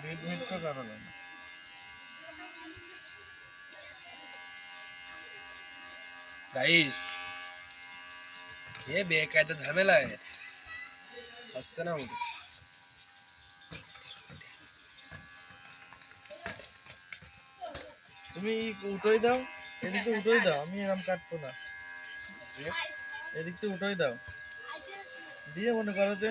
Bed meet তো এ বেকায়দা ঝামেলা হচ্ছে না তুমি উঠোই দাও, এদিকে উঠোই দাও, আমি এরকম কাটবো না। এদিক থেকে উঠোই দাও। দিয়ে মনে করো যে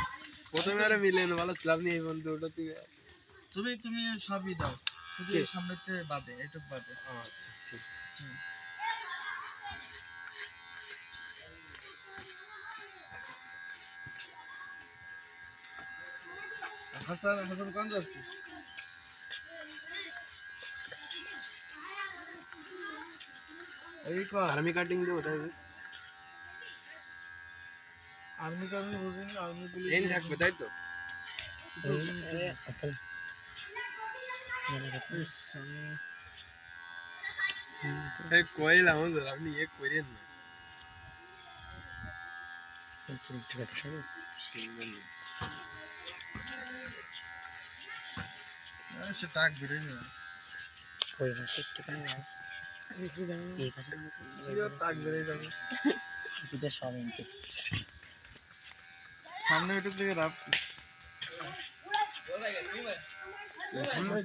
প্রথমে আরে মিলেন ভালো ছিলাম নি এই বন্ধু ওটা তুই তুমি তুমি সবই দাও। শুধু সামনেতে বাদে এটুক বাদে। আচ্ছা ঠিক। হাসান হাসান কোন যাচ্ছিস আর্মি কাটিং দেবো তাই আর্মি কার্মি বুঝিনি আর্মি পুলিশ এই থাকবে তাই তো? এই কইলাম হুজুর আপনি এ করেন না। সে টাক বেড়ে যাবে? টাক বেড়ে যাবে সামনে এটুক থেকে রাখ সামনে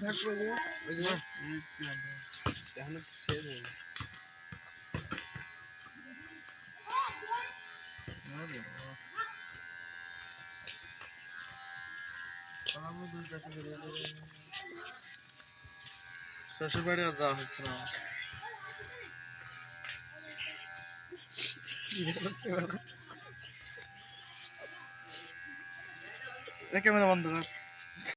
শ্বশুর বাড়ি আর যাওয়া হচ্ছে না ক্যামেরা বন্ধ কর।